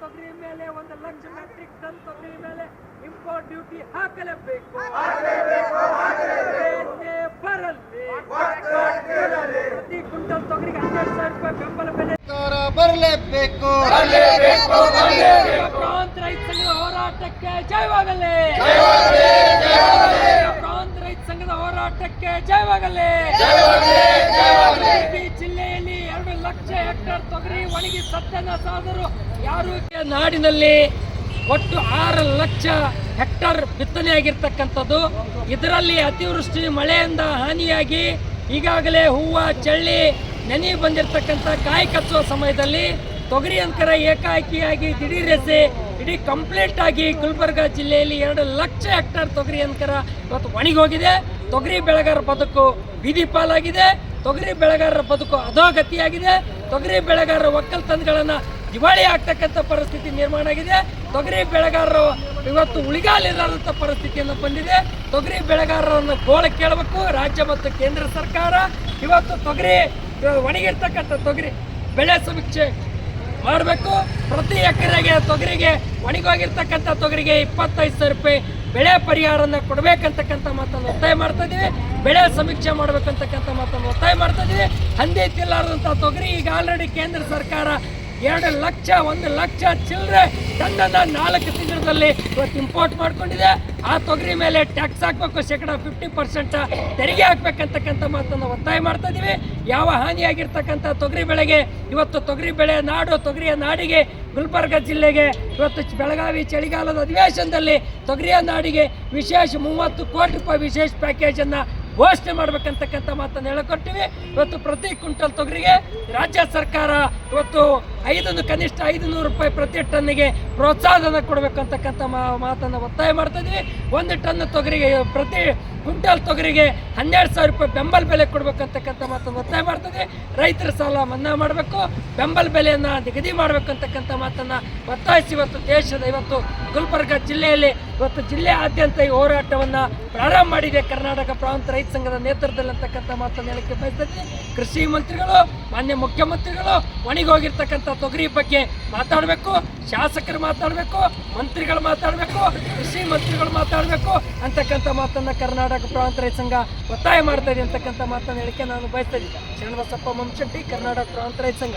ತೊಗರಿ ಮೇಲೆ ಒಂದು ಲಕ್ಷ ಮೆಟ್ರಿಕ್ ಟನ್ ಮೇಲೆ ಇಂಪೋರ್ಟ್ ಹಾಕಲೇಬೇಕು ಪ್ರತಿ ಬೆಂಬಲ ಬೆಲೆ ಬರಲೇಬೇಕು ಪ್ರಾಂತ ರೈತ ಸಂಘದ ಹೋರಾಟಕ್ಕೆ ಜಯವಾಗಲಿ ಪ್ರಾಂತ ರೈತ ಸಂಘದ ಹೋರಾಟಕ್ಕೆ ಜಯವಾಗಲಿ ಜಿಲ್ಲೆಯಲ್ಲಿ ಲಕ್ಷ ಹೆಕ್ಟೇರ್ ತೊಗರಿ ಒಣಗಿ ಸತ್ಯನ ಆದರೂ ಯಾರು? ನಾಡಿನಲ್ಲಿ ಒಟ್ಟು ಆರು ಲಕ್ಷ ಹೆಕ್ಟರ್ ಬಿತ್ತನೆಯಾಗಿರ್ತಕ್ಕಂಥದ್ದು ಇದರಲ್ಲಿ ಅತಿವೃಷ್ಟಿ, ಮಳೆಯಿಂದ ಹಾನಿಯಾಗಿ ಈಗಾಗಲೇ ಹೂವು, ಚಳ್ಳಿ, ನೆನೆ ಬಂದಿರತಕ್ಕಂಥ ಕಾಯಿ ಕಚ್ಚುವ ಸಮಯದಲ್ಲಿ ತೊಗರಿ ಅಂಕರ ಏಕಾಏಕಿಯಾಗಿ ದಿಢೀರೆಸೆ, ಇಡೀ ಕಂಪ್ಲೀಟ್ ಆಗಿ ಗುಲ್ಬರ್ಗ ಜಿಲ್ಲೆಯಲ್ಲಿ ಎರಡು ಲಕ್ಷ ಹೆಕ್ಟರ್ ತೊಗರಿ ಅಂಕರ ಇವತ್ತು ಒಣಗಿ ಹೋಗಿದೆ. ತೊಗರಿ ಬೆಳೆಗಾರ ಬದುಕು ಬೀದಿ ಪಾಲಾಗಿದೆ. ತೊಗರಿ ಬೆಳೆಗಾರರ ಬದುಕು ಅಧೋಗತಿಯಾಗಿದೆ ತೊಗರಿ ಬೆಳೆಗಾರರ ಒಕ್ಕಲ್ತನಗಳನ್ನು ದಿವಾಳಿ ಆಗ್ತಕ್ಕಂಥ ಪರಿಸ್ಥಿತಿ ನಿರ್ಮಾಣ ಆಗಿದೆ. ತೊಗರಿ ಬೆಳೆಗಾರರು ಇವತ್ತು ಉಳಿಗಾಲಿಲ್ಲದಂಥ ಪರಿಸ್ಥಿತಿಯನ್ನು ಬಂದಿದೆ. ತೊಗರಿ ಬೆಳೆಗಾರರನ್ನು ಗೋಳ ಕೇಳಬೇಕು. ರಾಜ್ಯ ಮತ್ತು ಕೇಂದ್ರ ಸರ್ಕಾರ ಇವತ್ತು ತೊಗರಿ, ಒಣಗಿರ್ತಕ್ಕಂಥ ತೊಗರಿ ಬೆಳೆ ಸಮೀಕ್ಷೆ ಮಾಡಬೇಕು. ಪ್ರತಿ ಎಕರೆಗೆ ತೊಗರಿಗೆ, ಒಣಗೋಗಿರ್ತಕ್ಕಂಥ ತೊಗರಿಗೆ ಇಪ್ಪತ್ತೈದು ಸಾವಿರ ರೂಪಾಯಿ ಬೆಳೆ ಪರಿಹಾರನ ಕೊಡಬೇಕಂತಕ್ಕಂಥ ಮಾತನ್ನು ಒತ್ತಾಯ ಮಾಡ್ತಾ ಇದ್ದೀವಿ. ಬೆಳೆ ಸಮೀಕ್ಷೆ ಮಾಡಬೇಕಂತಕ್ಕಂಥ ಮಾತನ್ನು ಒತ್ತಾಯ ಮಾಡ್ತಾ ಇದ್ದೀವಿ. ಹಂದಿ ತಿಲ್ಲಾರದಂಥ ತೊಗರಿ ಈಗ ಆಲ್ರೆಡಿ ಕೇಂದ್ರ ಸರ್ಕಾರ ಎರಡು ಲಕ್ಷ, ಒಂದು ಲಕ್ಷ ಚಿಲ್ಲರೆ ಟನ್ನನ್ನು ನಾಲ್ಕು ತಿಂಗಳಲ್ಲಿ ಇವತ್ತು ಇಂಪೋರ್ಟ್ ಮಾಡ್ಕೊಂಡಿದೆ. ಆ ತೊಗರಿ ಮೇಲೆ ಟ್ಯಾಕ್ಸ್ ಹಾಕಬೇಕು, ಶೇಕಡ ಫಿಫ್ಟಿ ಪರ್ಸೆಂಟ್ ತೆರಿಗೆ ಹಾಕ್ಬೇಕಂತಕ್ಕಂಥ ಮಾತನ್ನು ಒತ್ತಾಯ ಮಾಡ್ತಾ ಇದೀವಿ ಯಾವ ಹಾನಿಯಾಗಿರ್ತಕ್ಕಂಥ ತೊಗರಿ ಬೆಳೆಗೆ, ಇವತ್ತು ತೊಗರಿ ಬೆಳೆ ನಾಡು, ತೊಗರಿಯ ನಾಡಿಗೆ, ಗುಲ್ಬರ್ಗ ಜಿಲ್ಲೆಗೆ, ಇವತ್ತು ಬೆಳಗಾವಿ ಚಳಿಗಾಲದ ಅಧಿವೇಶನದಲ್ಲಿ ತೊಗರಿಯ ನಾಡಿಗೆ ವಿಶೇಷ ಮೂವತ್ತು ಕೋಟಿ ರೂಪಾಯಿ ವಿಶೇಷ ಪ್ಯಾಕೇಜನ್ನು ಘೋಷಣೆ ಮಾಡ್ಬೇಕಂತಕ್ಕಂಥ ಮಾತನ್ನು ಹೇಳಿಕೊಟ್ಟಿವಿ. ಇವತ್ತು ಪ್ರತಿ ಕ್ವಿಂಟಲ್ ತೊಗರಿಗೆ ರಾಜ್ಯ ಸರ್ಕಾರ ಇವತ್ತು ಐದು ಕನಿಷ್ಠ ಐದು ನೂರು ರೂಪಾಯಿ ಪ್ರತಿ ಟನ್ನಿಗೆ ಪ್ರೋತ್ಸಾಹನ ಕೊಡಬೇಕಂತಕ್ಕಂಥ ಮಾತನ್ನು ಒತ್ತಾಯ ಮಾಡ್ತಾ ಒಂದು ಟನ್ ತೊಗರಿಗೆ, ಪ್ರತಿ ಕ್ವಿಂಟಲ್ ತೊಗರಿಗೆ ಹನ್ನೆರಡು ಸಾವಿರ ರೂಪಾಯಿ ಬೆಂಬಲ ಬೆಲೆ ಕೊಡಬೇಕಂತಕ್ಕಂಥ ಮಾತನ್ನು ಒತ್ತಾಯ ಮಾಡ್ತದೆ ರೈತರ ಸಾಲ ಮನ್ನಾ ಮಾಡಬೇಕು, ಬೆಂಬಲ ಬೆಲೆಯನ್ನು ನಿಗದಿ ಮಾಡಬೇಕಂತಕ್ಕಂಥ ಮಾತನ್ನು ಒತ್ತಾಯಿಸಿ ಇವತ್ತು ದೇಶದ ಇವತ್ತು ಗುಲ್ಬರ್ಗ ಜಿಲ್ಲೆಯಲ್ಲಿ ಇವತ್ತು ಜಿಲ್ಲೆಯಾದ್ಯಂತ ಈ ಹೋರಾಟವನ್ನು ಪ್ರಾರಂಭ ಮಾಡಿದೆ. ಕರ್ನಾಟಕ ಪ್ರಾಂತ ರೈತ ಸಂಘದ ನೇತೃತ್ವದಲ್ಲಿ ಅಂತಕ್ಕಂಥ ಮಾತನ್ನು ಹೇಳಕ್ಕೆ ಬಯಸ್ತೀನಿ ಕೃಷಿ ಮಂತ್ರಿಗಳು, ಮಾನ್ಯ ಮುಖ್ಯಮಂತ್ರಿಗಳು ಒಣಗೋಗಿರ್ತಕ್ಕಂಥ ತೊಗರಿ ಬಗ್ಗೆ ಮಾತಾಡಬೇಕು, ಶಾಸಕರು ಮಾತಾಡಬೇಕು, ಮಂತ್ರಿಗಳು ಮಾತಾಡಬೇಕು, ಕೃಷಿ ಮಂತ್ರಿಗಳು ಮಾತಾಡಬೇಕು ಅಂತಕ್ಕಂಥ ಮಾತನ್ನು ಕರ್ನಾಟಕ ಪ್ರಾಂತ ರೈತ ಸಂಘ ಒತ್ತಾಯ ಮಾಡ್ತಾ ಇದೆ ಅಂತಕ್ಕಂಥ ಮಾತನ್ನು ಹೇಳಿಕೆ ನಾನು ಬಯಸ್ತಾ ಇದ್ದೀನಿ. ಶರಣಬಸಪ್ಪ ಮಂಶೆಟ್ಟಿ ಕರ್ನಾಟಕ ಪ್ರಾಂತ ರೈತ ಸಂಘ.